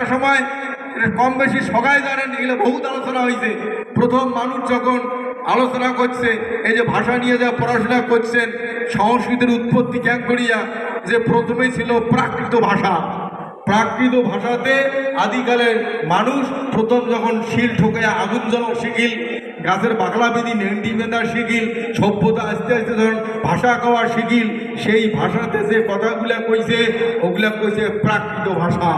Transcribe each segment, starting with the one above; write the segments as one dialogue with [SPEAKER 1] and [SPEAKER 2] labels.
[SPEAKER 1] সময় কম বেশি সবাই জানেন, এগুলো বহুত আলোচনা হয়েছে। প্রথম মানুষ যখন আলোচনা করছে, এই যে ভাষা নিয়ে যা পড়াশোনা করছেন, সংস্কৃতির উৎপত্তি জ্ঞান করিয়া, যে প্রথমেই ছিল প্রাকৃত ভাষা। প্রাকৃত ভাষাতে আদিকালের মানুষ প্রথম যখন শিল ঠোকে আগুন জ্বালা শিখিল, গাছের বাকলা বেদি নেন্টি বেঁধা শিখিল, সভ্যতা আস্তে আস্তে ধরুন ভাষা কওয়া শিখিল, সেই ভাষাতে যে কথাগুলা কইছে, ওগুলা কইছে প্রাকৃত ভাষা।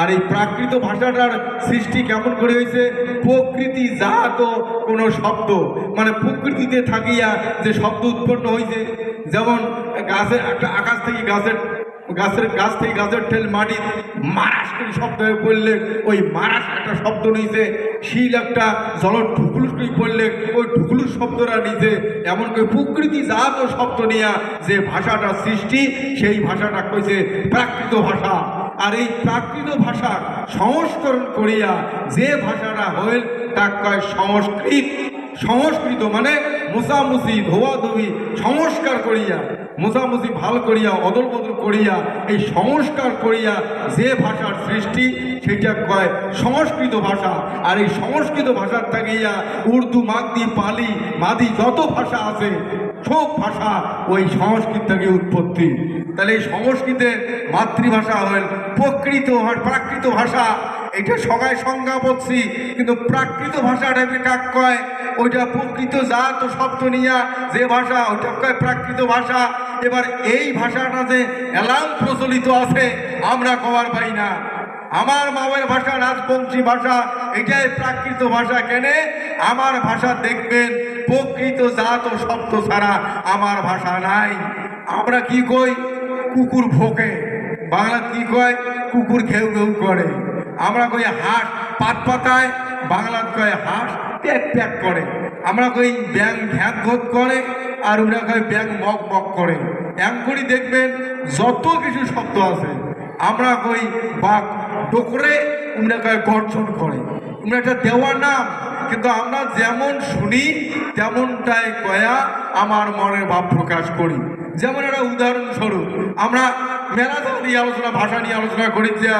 [SPEAKER 1] আর এই প্রাকৃত ভাষাটার সৃষ্টি কেমন করে হয়েছে? প্রকৃতি জাত কোনো শব্দ মানে প্রকৃতিতে থাকিয়া যে শব্দ উৎপন্ন হয়েছে যেমন গাছের একটা আকাশ থেকে গাছের গাছের গাছ থেকে গাছের ঠেল মাটি মারাস করে শব্দ হয়ে পড়লে, ওই মারাস একটা শব্দ নিয়েছে শিল একটা জলের ঢুকলুস করে পড়লে, ওই ঢুকলুস শব্দটা নিয়েছে এমনকি প্রকৃতি জাত শব্দ নিয়া যে ভাষাটা সৃষ্টি, সেই ভাষাটা কইছে প্রাকৃত ভাষা। আর এই প্রাকৃত ভাষা সংস্করণ করিয়া যে ভাষাটা হইল তা কয় সংস্কৃত। সংস্কৃত মানে মুসামুসি ধোয়াধুবি সংস্কার করিয়া মুসামুসি ভালো করিয়া অদল বদল করিয়া, এই সংস্কার করিয়া যে ভাষার সৃষ্টি, সেটা কয় সংস্কৃত ভাষা। আর এই সংস্কৃত ভাষার থাকিয়া উর্দু মাগদি পালি, মাদি যত ভাষা আছে, সব ভাষা ওই সংস্কৃত থেকে উৎপত্তি। তাহলে এই সংস্কৃতের মাতৃভাষা হল প্রকৃত প্রাকৃত ভাষা। এটা সবাই সংজ্ঞা বলছি কিন্তু প্রাকৃত ভাষাটা এমনি কাক কয়, ওইটা প্রকৃত জাত ও শব্দ নিয়া যে ভাষা, ওইটা কয় প্রাকৃত ভাষা। এবার এই ভাষাটা যে এলাম প্রচলিত আছে, আমরা কবার পাই না। আমার মামের ভাষা রাজবংশী ভাষা, এটাই প্রাকৃত ভাষা। কেনে? আমার ভাষা দেখবেন, প্রকৃত জাত ও শব্দ ছাড়া আমার ভাষা নাই। আমরা কি কই? কুকুর ভোকে বাংলা কি কয়? কুকুর ঘেউ ঘেউ করে। আমরা কই হাঁস পাত পাতায়, বাংলা কয় হাঁস প্যাক প্যাক করে। আমরা কই ব্যাং ঘ্যাত ঘোত করে, আর ওরা কয় ব্যাং মগ মগ করে। এম করি দেখবেন যত কিছু শব্দ আছে, আমরা কই বাঘ ডোকরে, উমরা কয় গর্জন করে। উমরা একটা দেওয়ার নাম, কিন্তু আমরা যেমন শুনি, তেমনটাই কয়া আমার মনের ভাব প্রকাশ করি। যেমন একটা উদাহরণস্বরূপ আমরা মেলা নিয়ে আলোচনা, ভাষা নিয়ে আলোচনা করি যে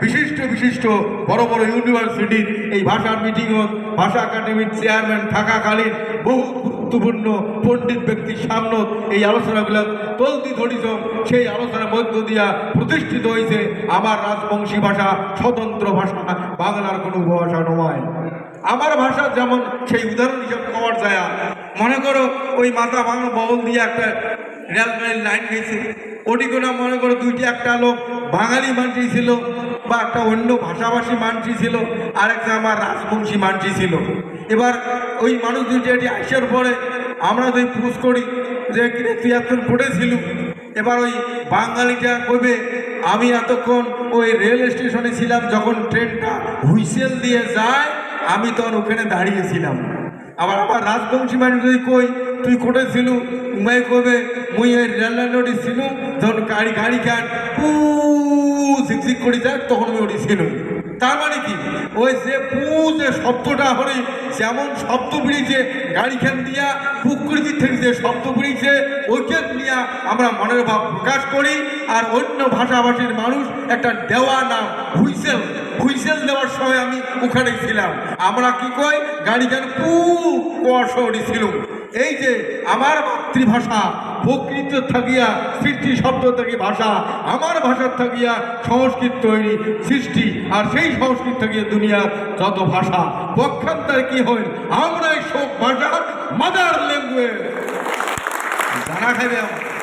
[SPEAKER 1] বিশিষ্ট বিশিষ্ট বড় বড় ইউনিভার্সিটির এই ভাষার মিটিংত ভাষা একাডেমির চেয়ারম্যান থাকাকালীন বহু গুরুত্বপূর্ণ পণ্ডিত ব্যক্তির সামনে এই আলোচনাগুলো তলতি ধরিত সেই আলোচনার মধ্য দিয়া প্রতিষ্ঠিত হয়েছে আমার রাজবংশী ভাষা, স্বতন্ত্র ভাষা, বাংলার কোনো উপভাষা নয়। আমার ভাষা যেমন সেই উদাহরণ হিসাবে পাওয়ার যায়। মনে করো ওই মাথা বাংলা বহল দিয়ে একটা রেলগাড়ির লাইন গেছে। ওটি কোনো মনে করো দুইটি একটা লোক বাঙালি মানছি ছিল বা একটা অন্য ভাষাভাষী মানছি ছিল আর একটা আমার রাজবংশী মানছি ছিল। এবার ওই মানুষ দুইটি এটি আসার পরে আমরা যদি পুষ করি যে কিনে তুই পড়েছিল এবার ওই বাঙালিটা কবে আমি এতক্ষণ ওই রেল স্টেশনে ছিলাম, যখন ট্রেনটা হুইসেল দিয়ে যায়, আমি তখন ওখানে দাঁড়িয়েছিলাম। আবার আমার রাজবংশী মানুষ যদি কই তুই কোটে ছিল? উমাই কবে মুই এই রেল লাইনটি ছিল, যখন গাড়ি গাড়ি খান পু ঝিকঝিক করে যাক তখন আমি ওটি ছিল তার মানে কি? ওই যে পু, যে শব্দটা হরে, যেমন শব্দ বেরিয়েছে, গাড়ি খান দিয়া প্রকৃতি থেকে যে শব্দ বেরিয়েছে, ওইখান নিয়ে আমরা মনের ভাব প্রকাশ করি, আর অন্য ভাষাভাষীর মানুষ একটা দেওয়া নাম, হুইসেল। হুইসেল দেওয়ার সময় আমি ওখানে ছিলাম। আমরা কি কই? গাড়ি খান পু কুয়াশি ছিল এই যে আমার মাতৃভাষা, প্রকৃত থাকিয়া সৃষ্টি শব্দ থেকে ভাষা, আমার ভাষার থাকিয়া সংস্কৃত তৈরি সৃষ্টি, আর সেই সংস্কৃত থাকিয়া দুনিয়ার যত ভাষা, পক্ষান্তর কি হইল? আমরা এই সব ভাষার মাদার ল্যাঙ্গুয়েজ জানা খাইবে আমার।